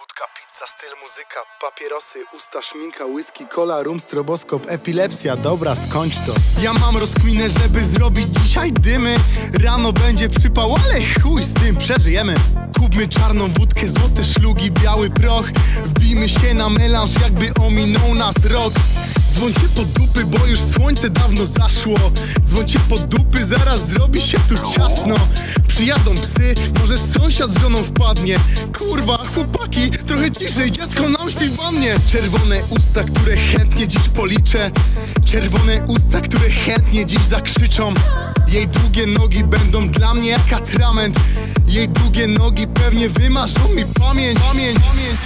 Wódka, pizza, styl, muzyka, papierosy, usta, szminka, whisky, cola, rum, stroboskop, epilepsja, dobra, skończ to. Ja mam rozkminę, żeby zrobić dzisiaj dymy. Rano będzie przypał, ale chuj z tym, przeżyjemy. Kupmy czarną wódkę, złote szlugi, biały proch. Wbijmy się na melanż, jakby ominął nas rok. Dzwońcie po dupy, bo już słońce dawno zaszło. Dzwońcie po dupy, zaraz zrobi się tu ciasno. Przyjadą psy, może sąsiad z żoną wpadnie. Kurwa, chłopaki, trochę ciszej, dziecko nam śpi wannie. Czerwone usta, które chętnie dziś policzę. Czerwone usta, które chętnie dziś zakrzyczą. Jej długie nogi będą dla mnie jak atrament. Jej długie nogi pewnie wymarzą mi pamięć. pamięć, pamięć.